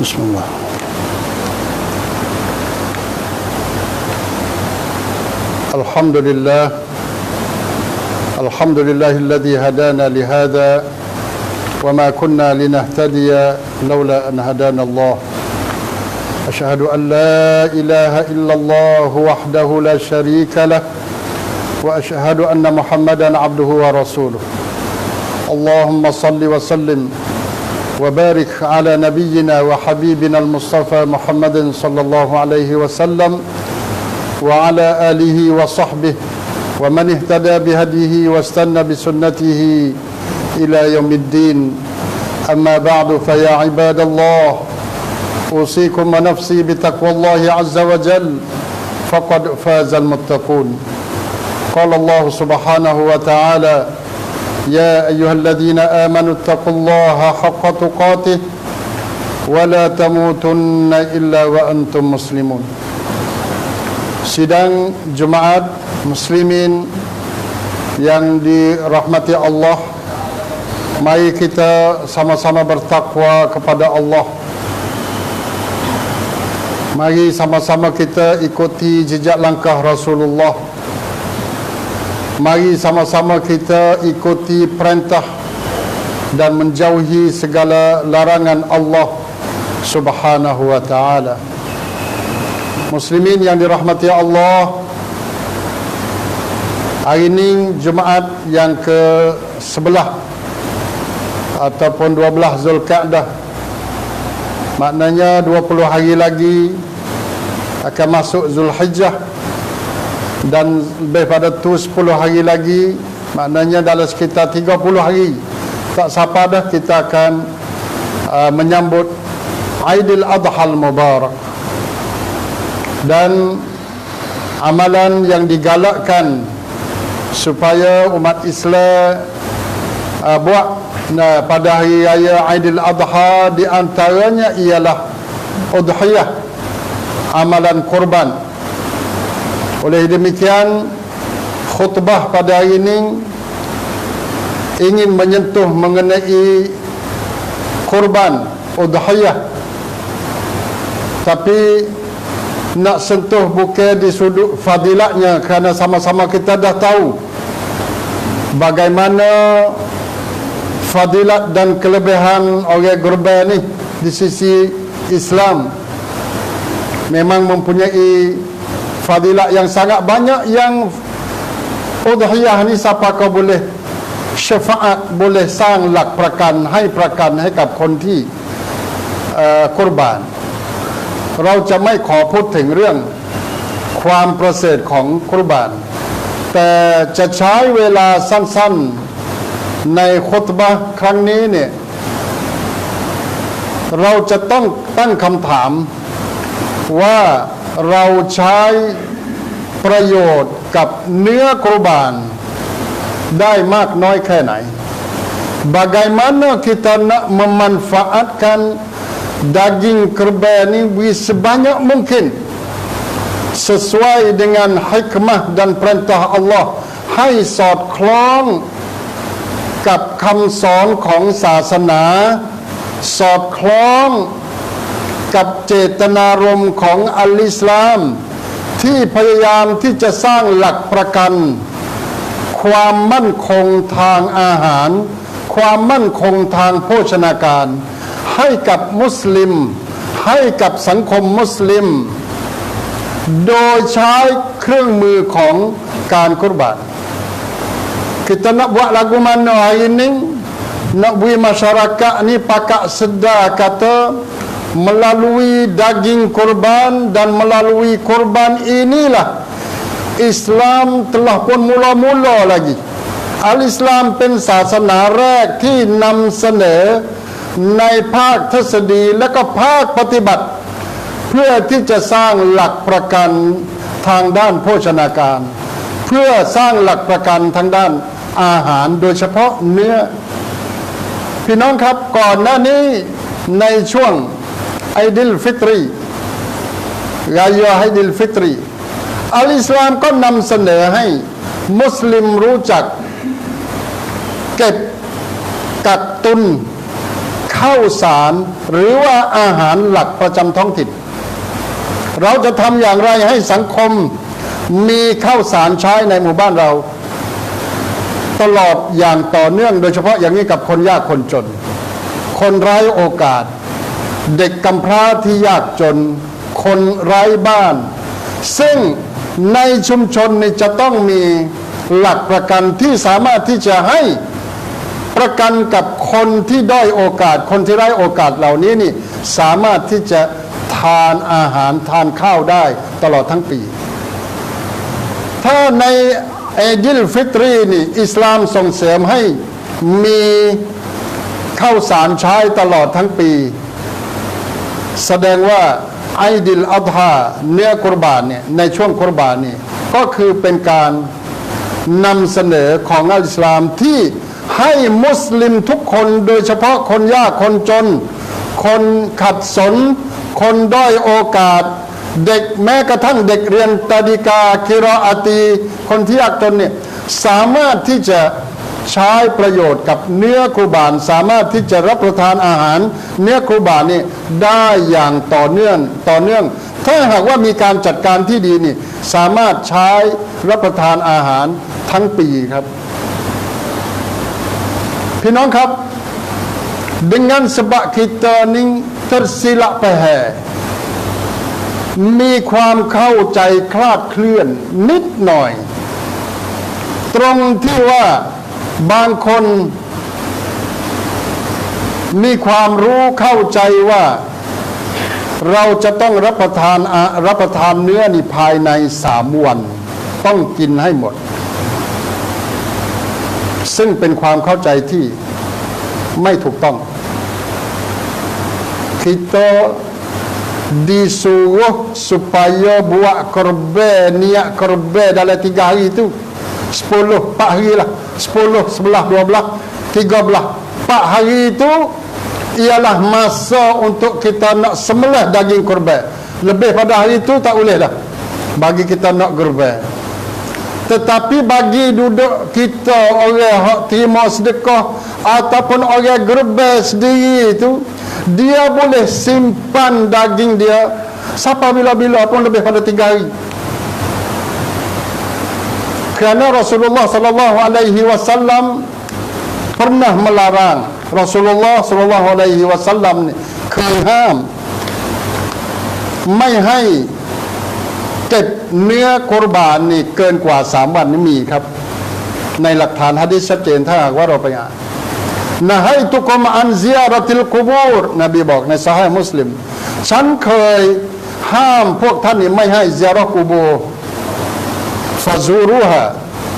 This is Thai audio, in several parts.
بسم الله. الحمد لله. الحمد لله الذي هدانا لهذا وما كنا لنهتدي لولا أن هدانا الله. أشهد أن لا إله إلا الله وحده لا شريك له وأشهد أن محمدا عبده ورسوله. اللهم صل وسلم وبارك على نبينا وحبيبنا المصطفى محمد صلى الله عليه وسلم وعلى آله وصحبه ومن اهتدى بهديه واستنى بسنته إلى يوم الدين. أما بعد فيا عباد الله أوصيكم ونفسي بتقوى الله عز وجل فقد فاز المتقون. قال الله سبحانه وتعالى يا ايها الذين امنوا اتقوا الله حق تقاته ولا تموتن الا وانتم مسلمون sidang Jumaat Muslimin yang dirahmati Allah Mari kita sama-sama bertakwa kepada Allah Mari sama-sama kita ikuti jejak langkah Rasulullah Mari sama-sama kita ikuti perintah dan menjauhi segala larangan Allah Subhanahu wa taala. Muslimin yang dirahmati Allah Hari ini Jumaat yang ke sebelah Ataupun 12 Zulkadah Maknanya 20 hari lagi Akan masuk Zulhijjah Dan lebih pada tu 10 hari lagi Maknanya dalam sekitar 30 hari Tak siapa dah kita akan uh, Menyambut Aidil Adha Al-Mubarak dan amalan yang digalakkan supaya umat Islam uh, buat nah, pada hari raya Aidil Adha di antaranya ialah udhiyah amalan korban oleh demikian khutbah pada hari ini ingin menyentuh mengenai korban udhiyah. Tapi nak sentuh bukan di sudut fadilatnya kerana sama-sama kita dah tahu bagaimana fadilat dan kelebihan orang Gurban ni di sisi Islam. Memang mempunyai fadilat yang sangat banyak yang udhiyah ni siapa kau boleh syafaat boleh sang lak prakan hai prakan hai กับคนที่เอ่อกุรบาน เราจะไม่ขอพูดถึงเรื่องความประเสริฐของคุรบาน แต่จะใช้เวลาสั้นๆในคุตบะครั้งนี้เนี่ยเราจะต้องตั้งคำถามว่า เราใช้ประโยชน์กับเนื้อคุรบานได้มากน้อยแค่ไหน Bagaimana kita nak memanfaatkan daging kerbau ini sebanyak mungkin sesuai dengan hikmah dan perintah Allah ให้สอดคล้องกับคำสอนของศาสนา สอดคล้อง กับเจตนารมณ์ของอัลอิสลาม ที่พยายามที่จะสร้างหลักประกัน ความมั่นคงทางอาหาร ความมั่นคงทางโภชนาการ ให้กับมุสลิม ให้กับสังคมมุสลิม โดยใช้เครื่องมือของการกุรบาน kita nak buat lagu mana hari ini nak beri masyarakat ni pakak sedar kata melalui daging korban dan melalui korban inilah Islam telah pun mula-mula lagi Al-Islam เป็นศาสนาแรกที่นำเสนอในภาคทฤษฎีและก็ภาคปฏิบัติ เพื่อที่จะสร้างหลักประกันทางด้านโภชนาการ เพื่อสร้างหลักประกันทางด้านอาหารโดยเฉพาะเนื้อ พี่น้องครับก่อนหน้านี้ในช่วง ไอดิลฟิตรีรายาไอดิลฟิตรี อัลอิสลามก็นำเสนอให้มุสลิมรู้จัก เก็บกักตุนข้าวสารหรือว่าอาหารหลักประจำท้องถิ่น เราจะทำอย่างไรให้สังคมมีข้าวสารใช้ในหมู่บ้านเรา ตลอดอย่างต่อเนื่องโดยเฉพาะอย่างนี้กับคนยากคนจน คนไร้โอกาส เด็กกำพร้าที่ยากจน คนไร้บ้าน ซึ่งในชุมชนนี่จะต้องมีหลักประกันที่สามารถที่จะให้ประกันกับคนที่ด้อยโอกาส คนที่ไร้โอกาสเหล่านี้นี่สามารถที่จะทานอาหารทานข้าวได้ตลอดทั้งปี ถ้าในเอดิลฟิตรีนี่อิสลามส่งเสริมให้มีข้าวสารใช้ตลอดทั้งปี แสดงว่าไอดิลอัลฮาเนื้อกุรบานเนี่ยในช่วงกุรบานนี่ก็คือเป็นการนำเสนอของอัลอิสลามที่ให้มุสลิมทุกคนโดยเฉพาะคนยากคนจน คนขัดสน คนด้อยโอกาส เด็กแม้กระทั่งเด็กเรียนตาดิกาคิรออาตี คนที่ยากจนเนี่ยสามารถที่จะ ใช้ประโยชน์กับเนื้อกุบานสามารถที่จะรับประทานอาหาร เนื้อกุบานนี่ได้อย่างต่อเนื่องต่อเนื่อง ถ้าหากว่ามีการจัดการที่ดีนี่สามารถใช้รับประทานอาหารทั้งปีครับ พี่น้องครับ dengan sebab kita ni tersilap faham มีความเข้าใจคลาดเคลื่อนนิดหน่อย ตรงที่ว่า บางคนมีความรู้เข้าใจว่า เราจะต้องรับประทานรับประทานเนื้อนี่ภายในสามวัน ต้องกินให้หมด ซึ่งเป็นความเข้าใจที่ไม่ถูกต้อง kita disuruh supaya buat korban niat korban dalam tiga hari itu sepuluh, empat hari lah. Sepuluh, sebelah, dua belah, tiga belah. Empat hari itu ialah masa untuk kita nak semelah daging korban lebih pada hari itu tak boleh dah. Bagi kita nak korban tetapi bagi duduk kita orang hak terima sedekah ataupun orang gerbe sendiri itu dia boleh simpan daging dia sampai bila-bila pun lebih pada tiga hari kerana Rasulullah sallallahu alaihi wasallam pernah melarang Rasulullah sallallahu alaihi wasallam เคยห้าม ไม่ให้เก็บเนื้อกุรบานนี่เกินกว่าสามวันนี่มีครับ ในหลักฐานฮะดิษชัดเจนถ้าหากว่าเราไปอ่านนะให้ทุกคนอันเซิยรติลกุบูรนบีบอกในสหายมุสลิม ฉันเคยห้ามพวกท่านนี่ไม่ให้เซิยรกูโบ ฟาซูรุฮะ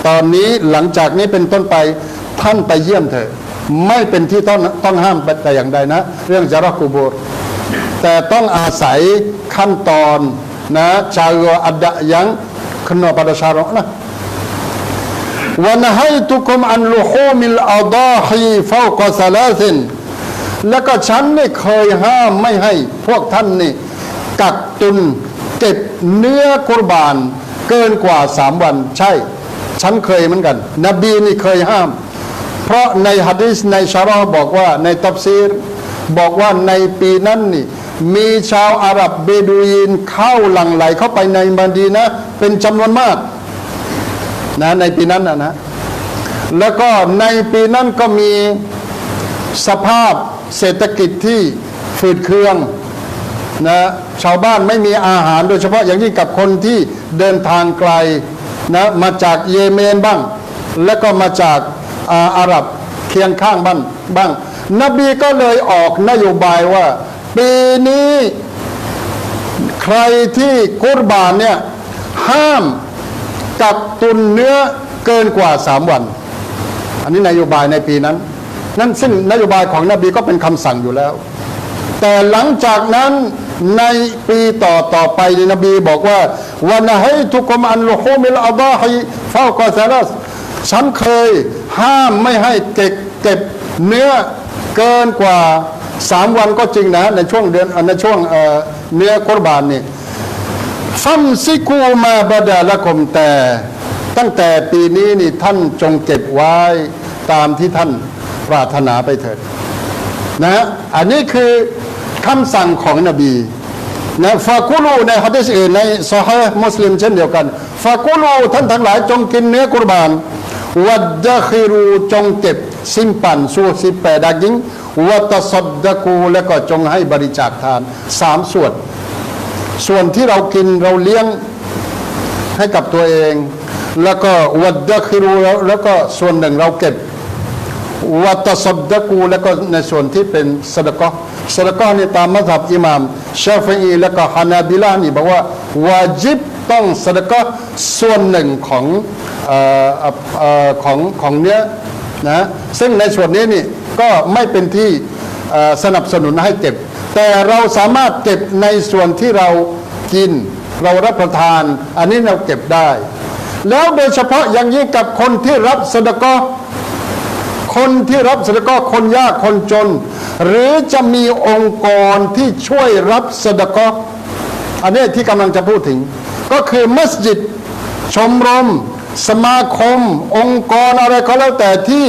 ตอนนี้หลังจากนี้เป็นต้นไปท่านไปเยี่ยมเถอะไม่เป็นที่ต้องต้องห้ามแต่อย่างใดนะ เรื่องซิยารอกูโบแต่ต้องอาศัยขั้นตอนนะ cara ada yang kena pada syarak lah wa nahaitukum an luhumil adahi fawqa thalathin แล้วก็ฉันนี่เคยห้ามไม่ให้พวกท่านนี่ กักตุนเก็บเนื้อกุรบาน เกินกว่าสามวันใช่ ฉันเคยเหมือนกัน นบีนี่เคยห้าม เพราะในฮะดีษในชาราบอกว่าในตับซีร บอกว่าในปีนั้นนี่มีชาวอาหรับเบดูยินเข้าหลั่งไหลเข้าไปในมาดีนะ เป็นจำนวนมากนะในปีนั้นนะนะ แล้วก็ในปีนั้นก็มีสภาพเศรษฐกิจที่ฝืดเคือง นะชาวบ้านไม่มีอาหารโดยเฉพาะอย่างยิ่งกับคนที่เดินทางไกลนะมาจากเยเมนบ้าง แล้วก็มาจากอาอาหรับเคียงข้างบ้างบ้าง นบีก็เลยออกนโยบายว่า ปีนี้ ใครที่กุรบานเนี่ยห้ามกักตุนเนื้อเกินกว่าสามวัน อันนี้นโยบายในปีนั้น นั่นซึ่งนโยบายของนบีก็เป็นคำสั่งอยู่แล้ว แต่หลังจากนั้น ในปีต่อต่อไปนบีบอกว่าวันให้ทุกคมอันลุโฮมิลอาดาฮิฟาวกอซาลัสฉันเคยห้ามไม่ให้เก็บเก็บเนื้อเกินกว่าสามวันก็จริงนะในช่วงเดือนในช่วงเอ่อเนื้อกุรบานนี่ฟัมซิกูมาบดาละคมแต่ ตั้งแต่ปีนี้นี่ท่านจงเก็บไว้ตามที่ท่านปรารถนาไปเถิดนะอันนี้คือ คำสั่งของนบีนะฟากุลูในฮะดิษอื่นในซอฮ์มุสลิมเช่นเดียวกันฟากุลูท่านทั้งหลายจงกินเนื้อกุรบานวัดดะคิรูจงเก็บซิมปันสูสิแปดากิงวัตสดดะกูและก็จงให้บริจาคทานสามส่วน ส่วนที่เรากินเราเลี้ยงให้กับตัวเอง แล้วก็วัดดะคิรูแล้วแล้วก็ส่วนหนึ่งเราเก็บ วัตสดดกูแล้วก็ในส่วนที่เป็นสดกะสดกะนี่ตามมัธยบอิหมามชาฟีแล้วก็ฮานาบิลานี่บอกว่าวาจิบต้องสดกะส่วนหนึ่งของออของของเนื้อนะซึ่งในส่วนนี้นี่ก็ไม่เป็นที่สนับสนุนให้เก็บ แต่เราสามารถเก็บในส่วนที่เรากิน เรารับประทาน อันนี้เราเก็บได้ แล้วโดยเฉพาะอย่างยิ่งกับคนที่รับสดกะ คนที่รับสดก็คนยากคนจน หรือจะมีองค์กรที่ช่วยรับสดก็อันนี้ที่กำลังจะพูดถึง ก็คือมัสยิด ชมรม สมาคม องค์กรอะไรก็แล้วแต่ที่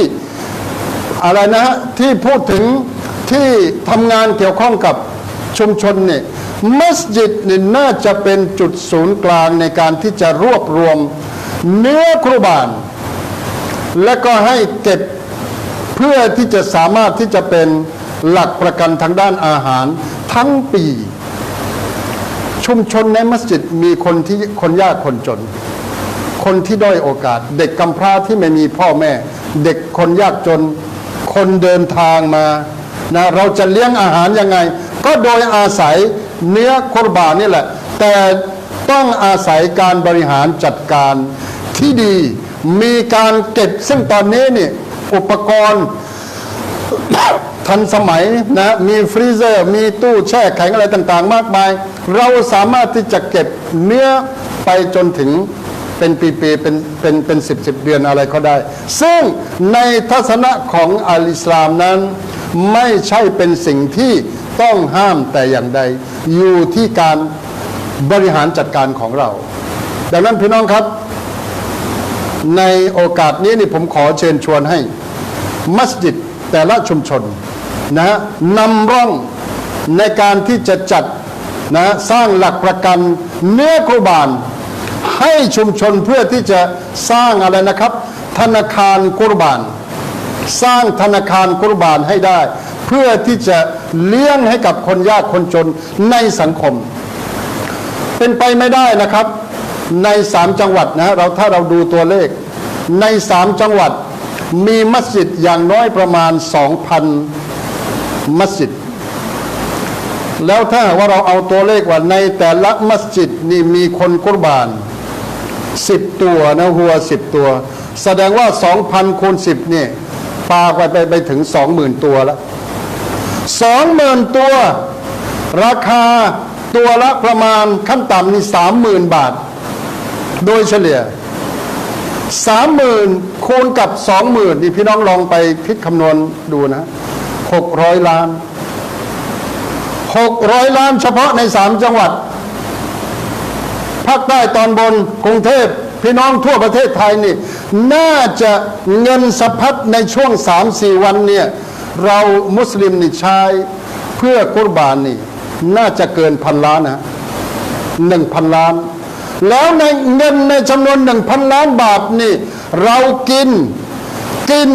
อะไรนะฮะที่พูดถึงที่ทำงานเกี่ยวข้องกับชุมชนเนี่ยมัสยิดนี่น่าจะเป็นจุดศูนย์กลางในการที่จะรวบรวมเนื้อครุบาน และก็ให้เก็บ เพื่อที่จะสามารถที่จะเป็นหลักประกันทางด้านอาหารทั้งปี ชุมชนในมัสยิดมีคนที่คนยากคนจน คนที่ด้อยโอกาส เด็กกำพร้าที่ไม่มีพ่อแม่ เด็กคนยากจน คนเดินทางมานะเราจะเลี้ยงอาหารยังไง ก็โดยอาศัยเนื้อคุรบานนี่แหละ แต่ต้องอาศัยการบริหารจัดการที่ดี มีการเก็บซึ่งตอนนี้เนี่ย อุปกรณ์ทันสมัยนะมีฟรีเซอร์ มีตู้แช่แข็งอะไรต่างๆ มากมาย เราสามารถที่จะเก็บเนื้อไปจนถึงเป็นปีๆเป็นเป็นเป็นสิบสิบเดือนอะไรก็ได้ ซึ่งในทัศนะของอัลอิสลามนั้น ไม่ใช่เป็นสิ่งที่ต้องห้ามแต่อย่างใด อยู่ที่การบริหารจัดการของเรา ดังนั้นพี่น้องครับ ในโอกาสนี้นี่ผมขอเชิญชวนให้ มัสยิดแต่ละชุมชนนะฮะนำร่องในการที่จะจัดนะสร้างหลักประกันเนื้อกุรบาน ให้ชุมชนเพื่อที่จะสร้างอะไรนะครับ ธนาคารกุรบาน สร้างธนาคารกุรบานให้ได้ เพื่อที่จะเลี้ยงให้กับคนยากคนจนในสังคม เป็นไปไม่ได้นะครับ ในสามจังหวัดนะเราถ้าเราดูตัวเลขในสามจังหวัด มีมัสยิดอย่างน้อยประมาณสองพันมัสยิด แล้วถ้าว่าเราเอาตัวเลขว่าในแต่ละมัสยิดนี่มีคนกุรบานสิบตัวนะหัวสิบตัว แสดงว่าสองพันคูณสิบเนี่ยปาไปไปไปถึงสองหมื่นตัวแล้วสองหมื่นตัว ราคาตัวละประมาณขั้นต่ำนี่สามหมื่นบาท โดยเฉลี่ย สามหมื่นคูณกับสองหมื่นนี่พี่น้องลองไปคิดคำนวณดูนะหกร้อยล้านหกร้อยล้านเฉพาะในสามจังหวัดภาคใต้ตอนบนกรุงเทพพี่น้องทั่วประเทศไทยนี่ น่าจะเงินสะพัดในช่วงสามสี่วันเนี่ยเรามุสลิมนี่ใช้เพื่อกุรบานนี่ น่าจะเกินพันล้านนะหนึ่งพันล้าน แล้วในเงินในจำนวนหนึ่งพันล้านบาทนี่ เรากินกิน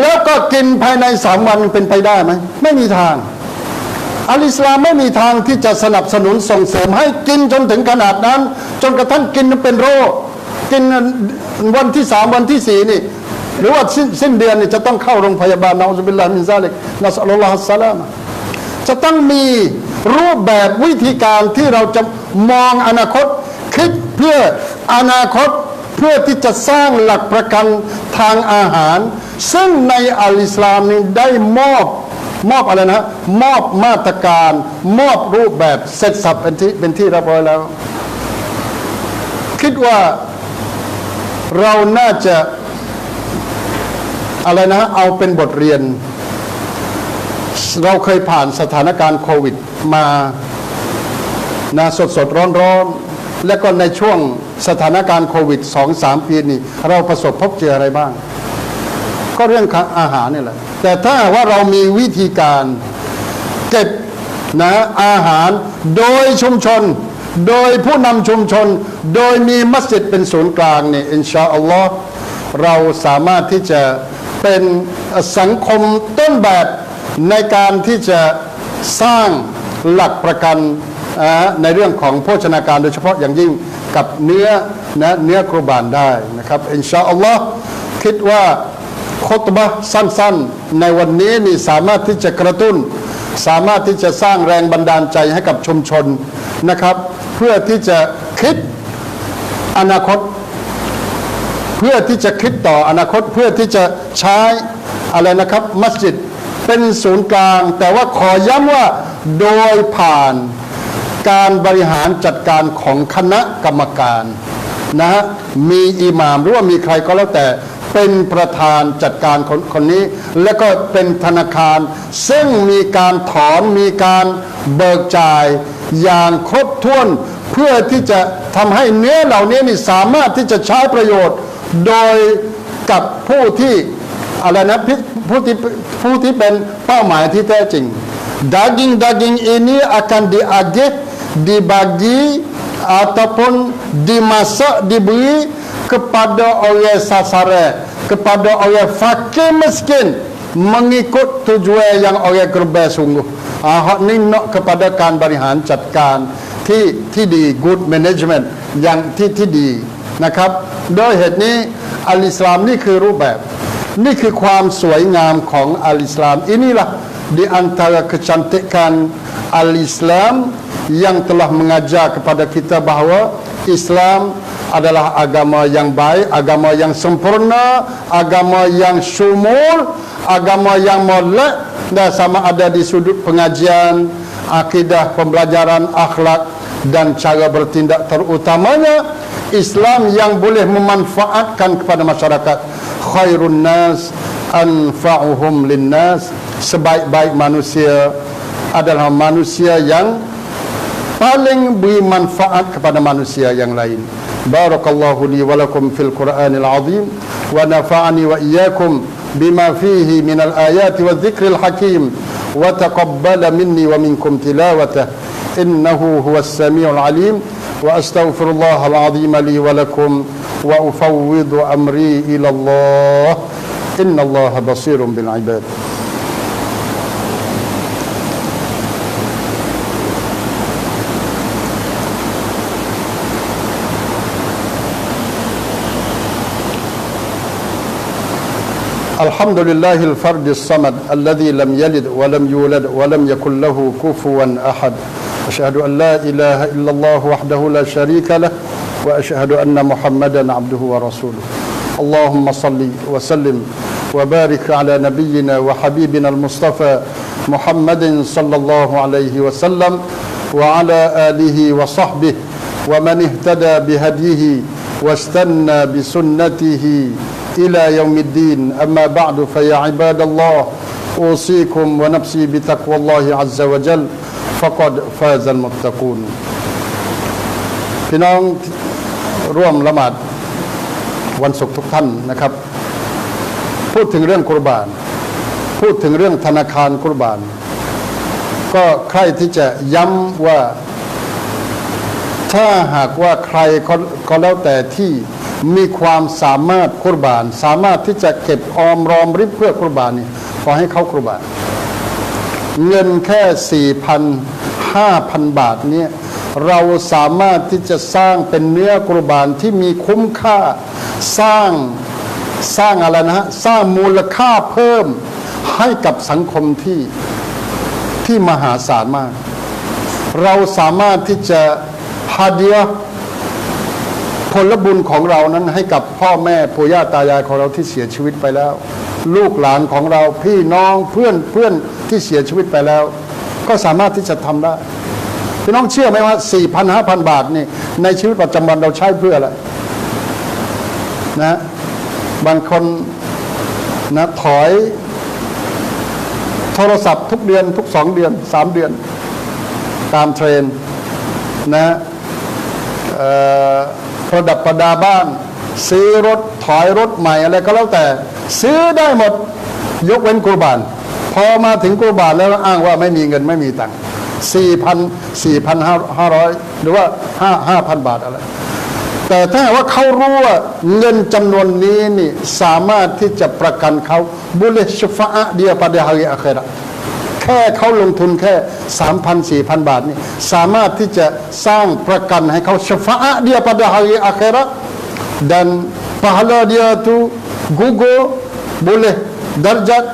แล้วก็กินภายในสามวันเป็นไปได้ไหมไม่มีทางอัลอิสลามไม่มีทางที่จะสนับสนุนส่งเสริมให้กินจนถึงขนาดนั้น จนกระทั่งกินเป็นโรค กินวันที่สามวันที่สี่นี่ หรือว่าสิ้นสิ้นเดือนนี่จะต้องเข้าโรงพยาบาลนะอุบิลลาฮิมินซาลิกนัสอัลลอฮฺสลามจะต้องมีรูปแบบวิธีการที่เราจะมองอนาคต คิดเพื่ออนาคตเพื่อที่จะสร้างหลักประกันทางอาหาร ซึ่งในอัลอิสลามนี้ได้มอบมอบอะไรนะ มอบมาตรการ มอบรูปแบบเสร็จสับเป็นที่เป็นที่เรียบร้อยแล้ว คิดว่าเราน่าจะอะไรนะ เอาเป็นบทเรียน เราเคยผ่านสถานการณ์โควิดมานะสดสดร้อนร้อน และก็ในช่วงสถานการณ์โควิดสองสามปีนี้ เราประสบพบเจออะไรบ้าง ก็เรื่องอาหารนี่แหละ แต่ถ้าว่าเรามีวิธีการเก็บนะอาหารโดยชุมชน โดยผู้นำชุมชน โดยมีมัสยิดเป็นศูนย์กลางเนี่ยอินชาอัลลอฮ์เราสามารถที่จะเป็นสังคมต้นแบบในการที่จะสร้างหลักประกัน ในเรื่องของโภชนาการโดยเฉพาะอย่างยิ่งกับเนื้อนะเนื้อกรุบานได้นะครับอินชาอัลลอฮ์คิดว่าคตบะห์สั้นๆ ในวันนี้นี่สามารถที่จะกระตุ้น สามารถที่จะสร้างแรงบันดาลใจให้กับชุมชนนะครับ เพื่อที่จะคิดอนาคต เพื่อที่จะคิดต่ออนาคตเพื่อที่จะใช้อะไรนะครับมัสยิดเป็นศูนย์กลาง แต่ว่าขอย้ำว่าโดยผ่าน การบริหารจัดการของคณะกรรมการนะฮะมีอิหม่ามหรือว่ามีใครก็แล้วแต่เป็นประธานจัดการคนคนนี้ และก็เป็นธนาคาร ซึ่งมีการถอนมีการเบิกจ่ายอย่างครบถ้วน เพื่อที่จะทำให้เนื้อเหล่านี้นี่สามารถที่จะใช้ประโยชน์ โดยกับผู้ที่อะไรนะผู้ที่ผู้ที่เป็นเป้าหมายที่แท้จริง daging-daging ini akan diagih dibagi ataupun dimasak diberi kepada orang sasaran kepada orang fakir miskin mengikut tujuan yang orang gerbai sungguh ah hak ni nak kepada การบริหารจัดการที่ที่ดี good management อย่างที่ที่ดีนะครับ โดยเหตุนี้อัลอิสลามนี่คือรูปแบบ นี่คือความสวยงามของอัลอิสลาม inilah di antara kecantikan al-Islam yang telah mengajar kepada kita bahawa Islam adalah agama yang baik, agama yang sempurna, agama yang syumul, agama yang molek dan sama ada di sudut pengajian, akidah, pembelajaran, akhlak dan cara bertindak terutamanya. Islam yang boleh memanfaatkan kepada masyarakat. Khairun nas anfa'uhum linnas sebaik-baik manusia adalah manusia yang paling beri manfaat kepada manusia yang lain. Barakallahu li wa lakum fil Qur'anil azim wa nafa'ani wa iyyakum bima fihi min al ayati wa dhikril hakim wa taqabbala minni wa minkum tilawatah innahu huwas samiul alim wa astaghfirullah al azim li wa lakum wa ufawwidu amri ila Allah. Inna Allah basirun bil ibad الحمد لله الفرد الصمد الذي لم يلد ولم يولد ولم يكن له كفوا أحد. أشهد أن لا إله إلا الله وحده لا شريك له وأشهد أن محمدا عبده ورسوله. اللهم صل وسلم وبارك على نبينا وحبيبنا المصطفى محمد صلى الله عليه وسلم وعلى آله وصحبه ومن اهتدى بهديه واستنى بسنته إلى يوم الدين أما بعد فيا عباد الله أوصيكم ونفسي بتقوى الله عز وجل فقد فاز المتقون พี่น้องร่วมละหมาดวันศุกร์ทุกท่านนะครับ พูดถึงเรื่องกุรบาน พูดถึงเรื่องธนาคารกุรบาน ก็ใครที่จะย้ำว่า ถ้าหากว่าใครก็ก็แล้วแต่ที่ มีความสามารถคุรบาน สามารถที่จะเก็บออมรอมริบเพื่อคุรบานนี่ขอให้เขาคุรบาน เงินแค่สี่พันห้าพันบาทเนี่ยเราสามารถที่จะสร้างเป็นเนื้อกุรบานที่มีคุ้มค่าสร้างสร้างอะไรนะฮะสร้างมูลค่าเพิ่มให้กับสังคมที่ที่มหาศาลมาก เราสามารถที่จะฮาเดีย ผลบุญของเรานั้นให้กับพ่อแม่ปู่ย่าตายายของเราที่เสียชีวิตไปแล้ว ลูกหลานของเราพี่น้องเพื่อนเพื่อนที่เสียชีวิตไปแล้ว ก็สามารถที่จะทำได้พี่น้องเชื่อไหมว่า4,000 5,000 บาทนี่ในชีวิตประจำวันเราใช้เพื่ออะไรนะบางคนนะถอย โทรศัพท์ทุกเดือนทุกสองเดือนสามเดือน ตามเทรนนะเอ่อ ประดับประดาบ้าน ซื้อรถถอยรถใหม่อะไรก็แล้วแต่ ซื้อได้หมดยกเว้นกุบานพอมาถึงกุบานแล้วอ้างว่าไม่มีเงินไม่มีตังค์สี่พันสี่พันห้าร้อยหรือว่าห้าห้าพันบาทอะไร แต่ถ้าว่าเขารู้ว่าเงินจำนวนนี้นี่สามารถที่จะประกันเขาบุลชฟาเดีย pada hari akhirat แค่เขาลงทุนแค่สามพันสี่พันบาทนี่สามารถที่จะสร้างประกันให้เขาชฟาเดีย pada hari akhirat dan pahala dia tu gugur boleh darjat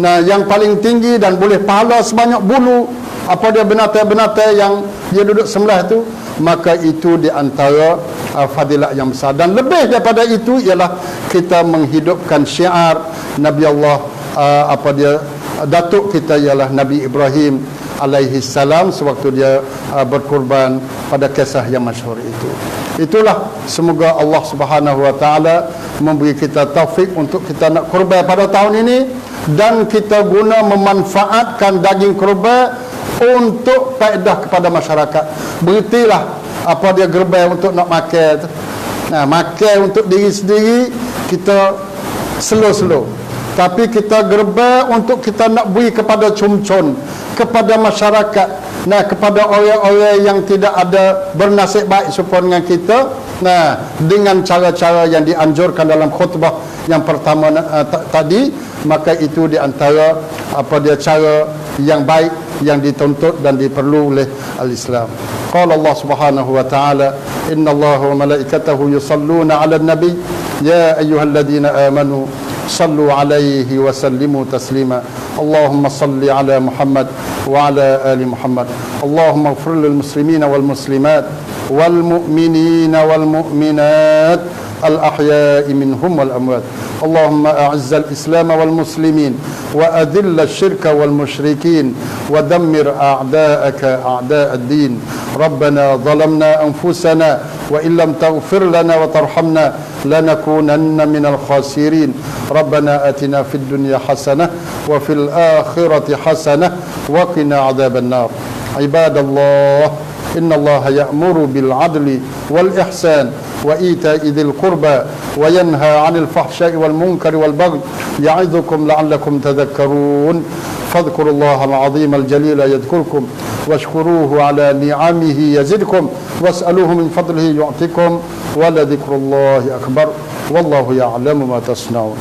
nah yang paling tinggi dan boleh pahala sebanyak bulu apa dia binatang-binatang yang dia duduk sebelah tu maka itu di antara uh, fadilat yang besar dan lebih daripada itu ialah kita menghidupkan syiar Nabi Allah uh, apa dia datuk kita ialah Nabi Ibrahim alaihi salam sewaktu dia uh, berkorban pada kisah yang masyhur itu itulah semoga Allah Subhanahu wa taala memberi kita taufik untuk kita nak korban pada tahun ini dan kita guna memanfaatkan daging korban untuk faedah kepada masyarakat. Beritilah apa dia gerbang untuk nak makan. Nah, makan untuk diri sendiri kita slow-slow. Tapi kita gerbang untuk kita nak beri kepada cumcon, kepada masyarakat, nah kepada orang-orang yang tidak ada bernasib baik serupa dengan kita, nah dengan cara-cara yang dianjurkan dalam khutbah yang pertama uh, tadi, maka itu di antara apa dia cara yang baik yang dituntut dan diperlu oleh al-Islam. Qala Allah Subhanahu wa taala, "Inna Allah wa malaikatahu yusalluna 'alan nabi. Ya ayyuhalladhina amanu صلوا عليه وسلموا تسليما. اللهم صل على محمد وعلى آل محمد. اللهم اغفر للمسلمين والمسلمات والمؤمنين والمؤمنات الأحياء منهم والأموات. اللهم أعز الإسلام والمسلمين وأذل الشرك والمشركين ودمر أعداءك أعداء الدين. ربنا ظلمنا أنفسنا وإن لم تغفر لنا وترحمنا لنكونن من الخاسرين. ربنا آتنا في الدنيا حسنة وفي الآخرة حسنة وقنا عذاب النار. عباد الله إن الله يأمر بالعدل والإحسان وإيتاء ذي القربى وينهى عن الفحشاء والمنكر والبغي يعظكم لعلكم تذكرون. فاذكروا الله العظيم الجليل يذكركم واشكروه على نعمه يزدكم واسألوه من فضله يعطكم ولذكر الله أكبر. والله يعلم ما تصنعون.